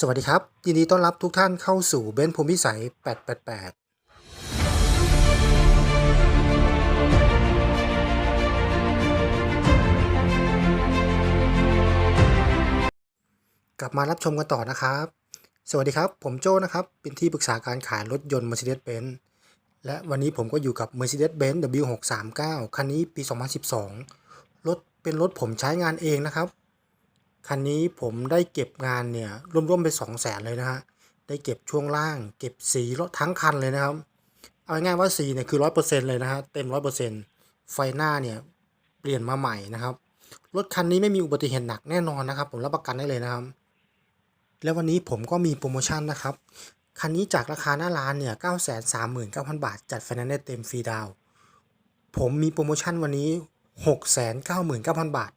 สวัสดีครับ ยินดีต้อนรับทุกท่านเข้าสู่เบนซ์ภูมิพิสัย 888กลับมารับชมกันต่อนะครับ สวัสดีครับ ผมโจ้นะครับ เป็นที่ปรึกษาการขายรถยนต์ Mercedes-Benz และวันนี้ผมก็อยู่กับ Mercedes-Benz W639 คันนี้ปี 2012 รถเป็นรถผมใช้งานเองนะครับ คันนี้ผมได้เก็บงานเนี่ยร่วมๆไป2 0 0แสนเลยนะฮะ ได้เก็บช่วงล่าง เก็บสีรถทั้งคันเลยนะครับ เอาง่ายๆว่าสีเนี่ยคือร้อยเปอร์เซ็นต์เลยนะฮะ เต็มร้อยเปอร์เซ็นต์ไฟหน้าเนี่ยเปลี่ยนมาใหม่นะครับ รถคันนี้ไม่มีอุบัติเหตุหนักแน่นอนนะครับ ผมรับประกันได้เลยนะครับ แล้ววันนี้ผมก็มีโปรโมชั่นนะครับ คันนี้จากราคาหน้าร้านเนี่ย9 3 9 0 0 0 บาท จัดไฟแนนซ์ได้เต็มฟรีดาว ผมมีโปรโมชั่นวันนี้ 6 9 9 0 0 0 บาท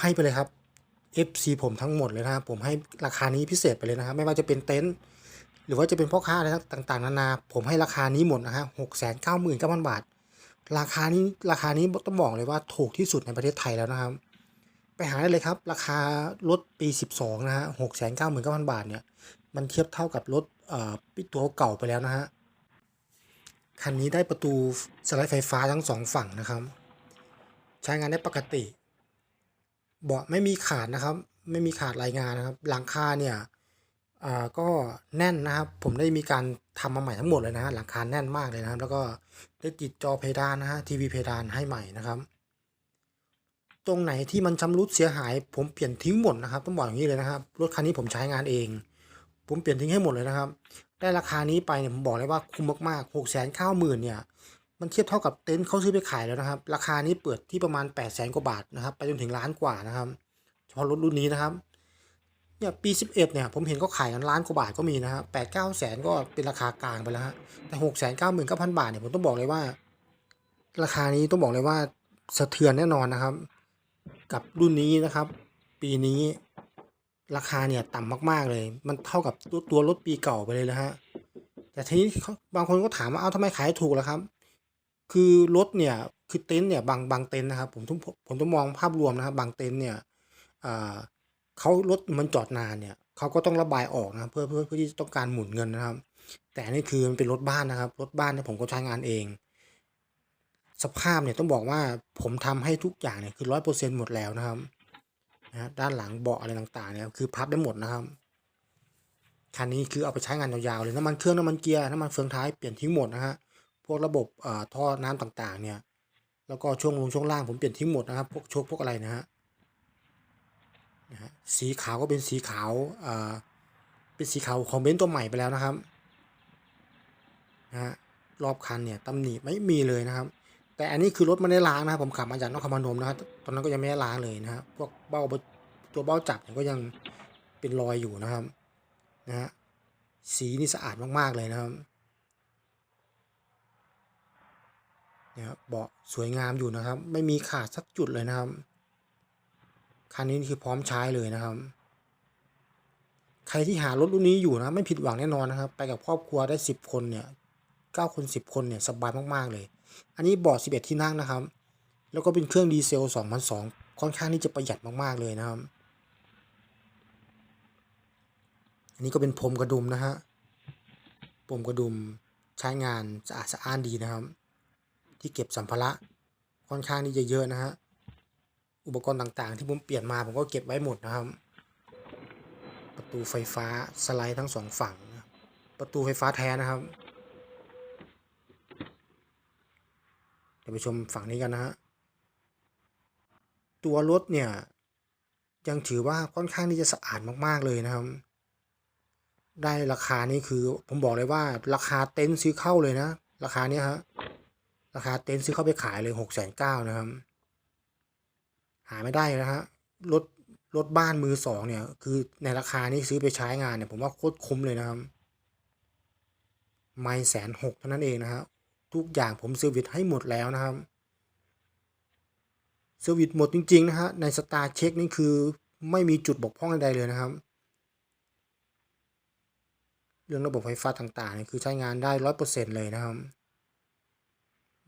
ให้ไปเลยครับ FC ผมทั้งหมดเลยนะครับผมให้ราคานี้พิเศษไปเลยนะครับ ไม่ว่าจะเป็นเต็นท์หรือว่าจะเป็นพ่อค้าอะไรต่างๆนานา ผมให้ราคานี้หมดนะฮะหกแสนเก้าหมื่นเก้าพันบาท ราคานี้ราคานี้ต้องบอกเลยว่าถูกที่สุดในประเทศไทยแล้วนะครับ ไปหาได้เลยครับ ราคารถปี 12 นะฮะหกแสนเก้าหมื่นเก้าพันบาทเนี่ย มันเทียบเท่ากับรถเอ่อตัวเก่าไปแล้วนะฮะ คันนี้ได้ประตูสไลด์ไฟฟ้าทั้งสองฝั่งนะครับ ใช้งานได้ปกติ เบาะไม่มีขาดนะครับ ไม่มีขาดรายงานนะครับ หลังคาเนี่ยอ่าก็แน่นนะครับ ผมได้มีการทำมาใหม่ทั้งหมดเลยนะฮะหลังคาแน่นมากเลยนะครับ แล้วก็ได้ติดจอเพดานนะฮะทีวีเพดานให้ใหม่นะครับ ตรงไหนที่มันชำรุดเสียหาย ผมเปลี่ยนทิ้งหมดนะครับต้องบอกอย่างนี้เลยนะครับรถคันนี้ผมใช้งานเอง ผมเปลี่ยนทิ้งให้หมดเลยนะครับ ได้ราคานี้ไปเนี่ยผมบอกเลยว่าคุ้มมากๆหกแสนเก้าหมื่นเนี่ย มันเทียบเท่ากับเต็นท์เขาซื้อไปขายแล้วนะครับ ราคานี้เปิดที่ประมาณ8 0 0แสนกว่าบาทนะครับ ไปจนถึงล้านกว่านะครับเฉพาะรถรุ่นนี้นะครับเนี่ยปี 11เนี่ยผมเห็นก็ขายกันล้านกว่าบาทก็มีนะฮะแปดเก้าแสนก็เป็นราคากลางไปแล้วฮะแต่หกแสนเก้าหมื่นเก้าพันบาทเนี่ยผมต้องบอกเลยว่า ราคานี้ต้องบอกเลยว่าสะเทือนแน่นอนนะครับ กับรุ่นนี้นะครับ ปีนี้ราคาเนี่ยต่ำมากๆเลย มันเท่ากับตัวตัวรถปีเก่าไปเลยนะฮะแต่ทีนี้บางคนก็ถามว่าเอ้าทำไมขายถูกล่ะครับ คือรถเนี่ยคือเต็นท์เนี่ยบางบางเต็นท์นะครับผมต้องผมต้องมองภาพรวมนะครับบางเต็นท์เนี่ยเขารถมันจอดนานเนี่ยเขาก็ต้องระบายออกนะเพื่อเพื่อเพื่อที่ต้องการหมุนเงินนะครับ แต่นนี่คือมันเป็นรถบ้านนะครับรถบ้านเนี่ยผมก็ใช้งานเอง สภาพเนี่ยต้องบอกว่าผมทำให้ทุกอย่างเนี่ยคือร้อยเปอร์เซ็นต์หมดแล้วนะครับนะฮะด้านหลังเบาะอะไรต่างๆเนี่ยคือพับได้หมดนะครับคันนี้คือเอาไปใช้งานยาวๆเลยน้ำมันเครื่องน้ำมันเกียร์น้ำมันเฟืองท้ายเปลี่ยนทิ้งหมดนะฮะ พวกระบบท่อน้ำต่างๆ เนี่ย แล้วก็ช่วงลงช่วงล่างผมเปลี่ยนทิ้งหมดนะครับ พวกโชคพวกอะไรนะฮะนะฮะสีขาวก็เป็นสีขาวเอ่อเป็นสีขาวของเบนซ์ตัวใหม่ไปแล้วนะครับนะฮะรอบคันเนี่ยตำหนิไม่มีเลยนะครับ แต่อันนี้คือรถไม่ได้ล้างนะครับ ผมขับมาจากนครพนมนะครับตอนนั้นก็ยังไม่ได้ล้างเลยนะครับพวกเบ้าตัวเบ้าจับเนี่ยก็ยังเป็นรอยอยู่นะครับนะฮะสีนี่สะอาดมากๆเลยนะครับ เนี่ยครับเบาะสวยงามอยู่นะครับ ไม่มีขาดสักจุดเลยนะครับ คันนี้คือพร้อมใช้เลยนะครับ ใครที่หารถรุ่นนี้อยู่นะ ไม่ผิดหวังแน่นอนนะครับ ไปกับครอบครัวได้สิบคนเนี่ยเก้าคนสิบคนเนี่ยสบายมากๆเลย อันนี้เบาะสิบเอ็ดที่นั่งนะครับ แล้วก็เป็นเครื่องดีเซลสองพันสองค่อนข้างที่จะประหยัดมากๆเลยนะครับ อันนี้ก็เป็นพรมกระดุมนะฮะพรมกระดุมใช้งานสะอาดสะอ้านดีนะครับ ที่เก็บสัมภาระค่อนข้างที่จะเยอะนะฮะอุปกรณ์ต่างๆ ที่ผมเปลี่ยนมาผมก็เก็บไว้หมดนะครับ ประตูไฟฟ้าสไลด์ทั้งสองฝั่ง ประตูไฟฟ้าแท้นะครับเดี๋ยวไปชมฝั่งนี้กันนะฮะตัวรถเนี่ยยังถือว่าค่อนข้างที่จะสะอาดมากๆเลยนะครับ ได้ราคานี้คือผมบอกเลยว่าราคาเต็นท์ซื้อเข้าเลยนะ ราคาเนี้ยฮะ ราคาเต็นท์ซื้อเข้าไปขายเลยหกแสนเก้านะครับ หาไม่ได้นะฮะรถรถบ้านมือสองเนี่ย คือในราคานี้ซื้อไปใช้งานเนี่ย ผมว่าโคตรคุ้มเลยนะครับ ไม่แสนหกเท่านั้นเองนะครับทุกอย่างผมเซอร์วิสให้หมดแล้วนะครับเซอร์วิสหมดจริง ๆ นะฮะในสตาร์เช็คนี่คือไม่มีจุดบกพร่องใดๆเลยนะครับ เรื่องระบบไฟฟ้าต่างๆเนี่ยคือใช้งานได้ร้อยเปอร์เซ็นเลยนะครับ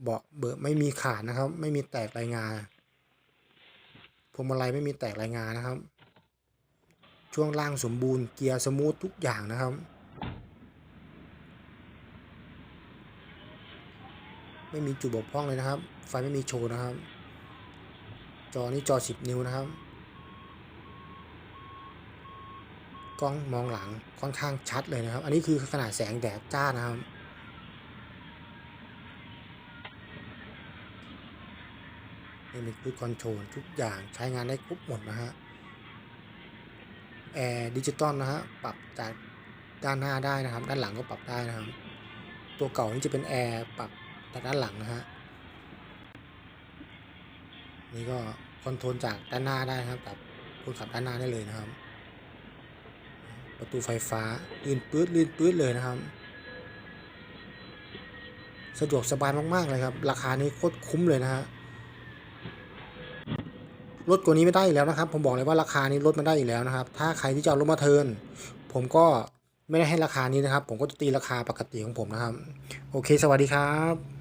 เบาะเบอร์ไม่มีขาดนะครับ ไม่มีแตกรายงานพวงมาลัยไม่มีแตกรายงานนะครับ ช่วงล่างสมบูรณ์เกียร์สมูททุกอย่างนะครับ ไม่มีจุดบกพร่องเลยนะครับ ไฟไม่มีโชว์นะครับ จอนี้จอ 10 นิ้วนะครับกล้องมองหลังค่อนข้างชัดเลยนะครับ อันนี้คือขนาดแสงแดดจ้านะครับ นี่มีคูดคอนโทรลทุกอย่างใช้งานได้ครบหมดนะฮะแอร์ดิจิตอลนะฮะปรับจากด้านหน้าได้นะครับ ด้านหลังก็ปรับได้นะครับ ตัวเก่านี่จะเป็นแอร์ปรับจากด้านหลังนะฮะนี่ก็คอนโทรลจากด้านหน้าได้นะครับปรับคนขับด้านหน้าได้เลยนะครับ ประตูไฟฟ้าลื่นปื๊ดลื่นปื๊ดเลยนะครับ สะดวกสบายมากๆเลยครับ ราคานี้โคตรคุ้มเลยนะฮะ ลดกว่านี้ไม่ได้อีกแล้วนะครับ ผมบอกเลยว่าราคานี้ลดมาได้อีกแล้วนะครับ ถ้าใครที่จะเอารถมาเทิน ผมก็ไม่ได้ให้ราคานี้นะครับ ผมก็จะตีราคาปกติของผมนะครับ โอเค สวัสดีครับ